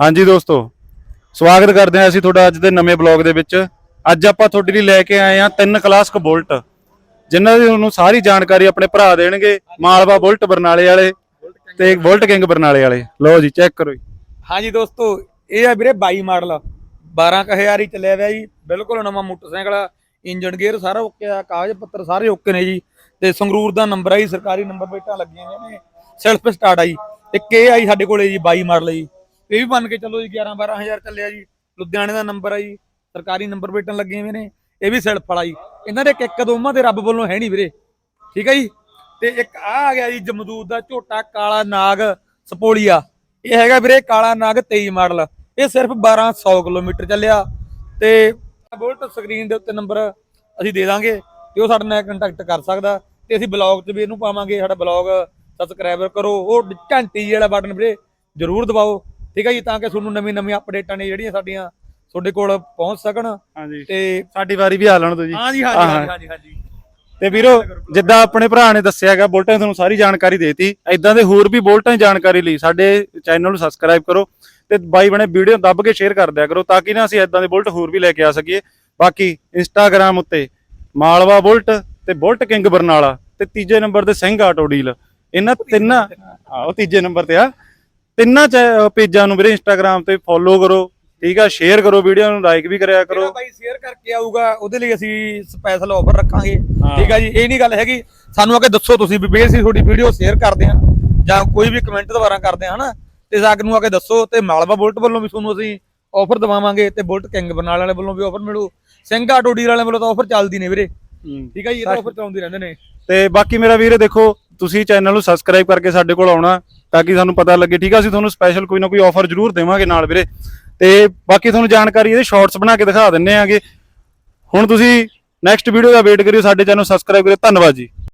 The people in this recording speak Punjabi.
ਹਾਂਜੀ ਦੋਸਤੋ, ਸਵਾਗਤ ਕਰਦੇ ਹਾਂ ਅਸੀਂ ਤੁਹਾਡਾ ਅੱਜ ਦੇ ਨਵੇਂ ਬਲੌਗ ਦੇ ਵਿੱਚ। ਅੱਜ ਆਪਾਂ ਤੁਹਾਡੇ ਲਈ ਲੈ ਕੇ ਆਏ ਹਾਂ ਤਿੰਨ ਕਲਾਸਿਕ ਬੁਲਟ, ਜਿਨ੍ਹਾਂ ਦੀ ਤੁਹਾਨੂੰ ਸਾਰੀ ਜਾਣਕਾਰੀ ਆਪਣੇ ਭਰਾ ਦੇਣਗੇ, ਮਾਲਵਾ ਬੁਲਟ ਬਰਨਾਲੇ ਵਾਲੇ ਤੇ ਬੁਲਟ ਕਿੰਗ ਬਰਨਾਲੇ ਵਾਲੇ। ਲਓ ਜੀ ਚੈੱਕ ਕਰੋ ਜੀ। ਹਾਂਜੀ ਦੋਸਤੋ, ਇਹ ਆ ਵੀਰੇ 22 ਮਾਡਲ। 12000 ਹੀ ਚੱਲਿਆ ਹੋਇਆ ਜੀ। ਬਿਲਕੁਲ ਨਵਾਂ ਮੋਟਰਸਾਈਕਲ ਆ। ਇੰਜਨ ਗੇਅਰ ਸਾਰਾ ਓਕੇ ਆ, ਕਾਗਜ਼ ਪੱਤਰ ਸਾਰੇ ਓਕੇ ਨੇ ਜੀ। ਤੇ ਸੰਗਰੂਰ ਦਾ ਨੰਬਰ ਆ ਜੀ, ਸਰਕਾਰੀ ਨੰਬਰ ਪਲੇਟਾਂ ਲੱਗੀਆਂ ਨੇ। ਸੈਲਫ ਸਟਾਰਟ ਆ ਜੀ। ਇੱਕ ਇਹ ਆਈ ਸਾਡੇ ਕੋਲੇ ਜੀ 22 ਮਾਡਲ ਜੀ। ਇਹ ਵੀ ਮੰਨ ਕੇ ਚੱਲੋ ਜੀ 11 12000 ਚੱਲਿਆ ਜੀ, ਲੁਧਿਆਣੇ ਦਾ ਨੰਬਰ ਆ ਜੀ, ਸਰਕਾਰੀ ਨੰਬਰ ਪਲੇਟਾਂ ਲੱਗੀਆਂ ਹੋਈਆਂ ਨੇ, ਇਹ ਵੀ ਸੈਲਫ ਵਾਲਾ ਜੀ। ਇਹਨਾਂ ਦੇ ਇੱਕ ਇੱਕ ਦੋਵਾਂ ਦੇ ਰੱਬ ਵੱਲੋਂ ਹੈ ਨਹੀਂ ਵੀਰੇ, ਠੀਕ ਹੈ ਜੀ? ਤੇ ਇੱਕ ਆ ਆ ਗਿਆ ਜੀ ਜਮਦੂਦ ਦਾ ਝੋਟਾ, ਕਾਲਾ ਨਾਗ ਸਪੋਲੀਆ। ਇਹ ਹੈਗਾ ਵੀਰੇ ਕਾਲਾ ਨਾਗ 23 ਮਾਡਲ, ਇਹ ਸਿਰਫ 1200 ਕਿਲੋਮੀਟਰ ਚੱਲਿਆ। ਤੇ ਬੁਲਟ ਸਕਰੀਨ ਦੇ ਉੱਤੇ ਨੰਬਰ ਅਸੀਂ ਦੇ ਦਾਂਗੇ, ਤੇ ਉਹ ਸਾਡੇ ਨਾਲ ਕੰਟੈਕਟ ਕਰ ਸਕਦਾ। ਤੇ ਅਸੀਂ ਬਲੌਗ 'ਚ ਵੀ ਇਹਨੂੰ ਪਾਵਾਂਗੇ, ਸਾਡਾ ਬਲੌਗ ਸਬਸਕ੍ਰਾਈਬਰ ਕਰੋ। ਉਹ ਘੰਟੀ ਜਿਹੜਾ ਬਟਨ ਵੀਰੇ, ਜਰੂਰ ਦਬਾਓ। ਠੀਕ ਹੈ ਜੀ ਤਾਂ ਕਿ ਤੁਹਾਨੂੰ ਨਵੀਂ ਨਵੀਂ ਅਪਡੇਟਾਂ ਨੇ ਜਿਹੜੀਆਂ ਸਾਡੀਆਂ ਤੁਹਾਡੇ ਕੋਲ ਪਹੁੰਚ ਸਕਣ। ਹਾਂਜੀ। ਤੇ ਸਾਡੀ ਵਾਰੀ ਵੀ ਹਾਲਣ ਤੋਂ ਜੀ। ਹਾਂਜੀ ਹਾਂ, ਹਾਂਜੀ ਹਾਂ। ਹਾਂਜੀ ਹਾਂਜੀ। ਤੇ ਵੀਰੋ ਜਿੱਦਾਂ ਆਪਣੇ ਭਰਾ ਨੇ ਦੱਸਿਆ ਹੈਗਾ ਬੁਲਟਾਂ ਦੀ ਤੁਹਾਨੂੰ ਸਾਰੀ ਜਾਣਕਾਰੀ ਦੇਤੀ। ਐਦਾਂ ਦੇ ਹੋਰ ਵੀ ਬੁਲਟਾਂ ਦੀ ਜਾਣਕਾਰੀ ਲਈ ਸਾਡੇ ਚੈਨਲ ਨੂੰ ਸਬਸਕ੍ਰਾਈਬ ਕਰੋ ਤੇ ਬਾਈ ਬਣੇ ਵੀਡੀਓ ਦੱਬ ਕੇ ਸ਼ੇਅਰ ਕਰ ਦਿਆ ਕਰੋ ਤਾਂ ਕਿ ਨਾ ਅਸੀਂ ਐਦਾਂ ਦੇ ਬੁਲਟ ਹੋਰ ਵੀ ਲੈ ਕੇ ਆ ਸਕੀਏ। ਬਾਕੀ ਇੰਸਟਾਗ੍ਰam ਉੱਤੇ ਮਾਲਵਾ ਬੁਲਟ ਤੇ ਬੁਲਟ ਕਿੰਗ ਬਰਨਾਲਾ ਤੇ ਤੀਜੇ ਨੰਬਰ ਤੇ ਸਿੰਘ ਆਟੋ ਡੀਲ। ਇਹਨਾਂ ਤਿੰਨਾਂ ਉਹ ਤੀਜੇ ਨੰਬਰ ਤੇ ਆ। ਤਿੰਨਾਂ ਚ- ਪੇਜਾਂ ਨੂੰ ਵੀਰੇ ਇੰਸਟਾਗ੍ਰam ਤੇ ਫੋਲੋ ਕਰੋ ਠੀਕ ਆ? ਸ਼ੇਅਰ ਕਰੋ ਵੀਡੀਓ ਨੂੰ ਲਾਈਕ ਵੀ ਕਰਿਆ ਕਰੋ। ਬਾਈ ਸ਼ੇਅਰ ਕਰਕੇ ਆਊਗਾ ਉਹਦੇ ਲਈ ਅਸੀਂ ਸਪੈਸ਼ਲ ਆਫਰ ਰੱਖਾਂਗੇ। ਠੀਕ ਆ ਜੀ? ਇਹ ਨਹੀਂ ਗੱਲ ਹੈਗੀ ਸਾਨੂੰ ਆ ਕੇ ਦੱਸੋ ਤੁਸੀਂ ਵੀ ਬਈ ਅਸੀਂ ਤੁਹਾਡੀ ਵੀਡੀਓ ਸ਼ੇਅਰ ਕਰਦੇ ਆ ਜਾਂ ਕੋਈ ਵੀ ਕਮੈਂਟ ਦੁਬਾਰਾ ਕਰਦੇ ਆ ਹਨਾ? ਤੇ ਸਾਗ ਨੂੰ ਆ ਕੇ ਦੱਸੋ ਤੇ ਮਾਲਵਾ ਬੁਲਟ ਵੱਲੋਂ ਵੀ ਤੁਹਾਨੂੰ ਅਸੀਂ ਆਫਰ ਦਵਾਵਾਂਗੇ ਤੇ ਬੁਲਟ ਕਿੰਗ ਬਰਨਾਲੇ ਵਾਲੇ ਵੱਲੋਂ ਵੀ ਆਫਰ ਮਿਲੂ। ਸਿੰਘ ਆਟੋ ਡੀਲ ਵਾਲੇ ਵੱਲੋਂ ਤਾਂ ਆਫਰ ਚੱਲਦੀ ਨੇ ਵੀਰੇ। ਠੀਕ ਆ ਜੀ? ਇਹ ਤਾਂ ਆਫਰ ਚੱਲਦੀ ਰਹਿੰਦੇ ਨੇ। ਤੇ ਬਾਕੀ ਮੇਰਾ ਵੀਰੇ ਦੇਖੋ ਤੁਸੀਂ ਚੈਨਲ ਨੂੰ ਸਬਸਕ੍ਰਾਈਬ ਕਰਕੇ ਸਾਡੇ ਕੋਲ ਆਉਣਾ। ਤਾਂ ਕਿ ਸਾਨੂੰ ਪਤਾ ਲੱਗੇ। ਠੀਕ ਆ, ਅਸੀਂ ਤੁਹਾਨੂੰ ਸਪੈਸ਼ਲ ਕੋਈ ਨਾ ਕੋਈ ਆਫਰ ਜ਼ਰੂਰ ਦੇਵਾਂਗੇ ਨਾਲ ਵੀਰੇ। ਤੇ ਬਾਕੀ ਤੁਹਾਨੂੰ ਜਾਣਕਾਰੀ ਇਹਦੇ ਸ਼ਾਰਟਸ ਬਣਾ ਕੇ ਦਿਖਾ ਦਿੰਨੇ ਆਗੇ। ਹੁਣ ਤੁਸੀਂ ਨੈਕਸਟ ਵੀਡੀਓ ਦਾ ਵੇਟ ਕਰਿਓ, ਸਾਡੇ ਚੈਨਲ ਸਬਸਕ੍ਰਾਈਬ ਕਰਿਓ। ਧੰਨਵਾਦ ਜੀ।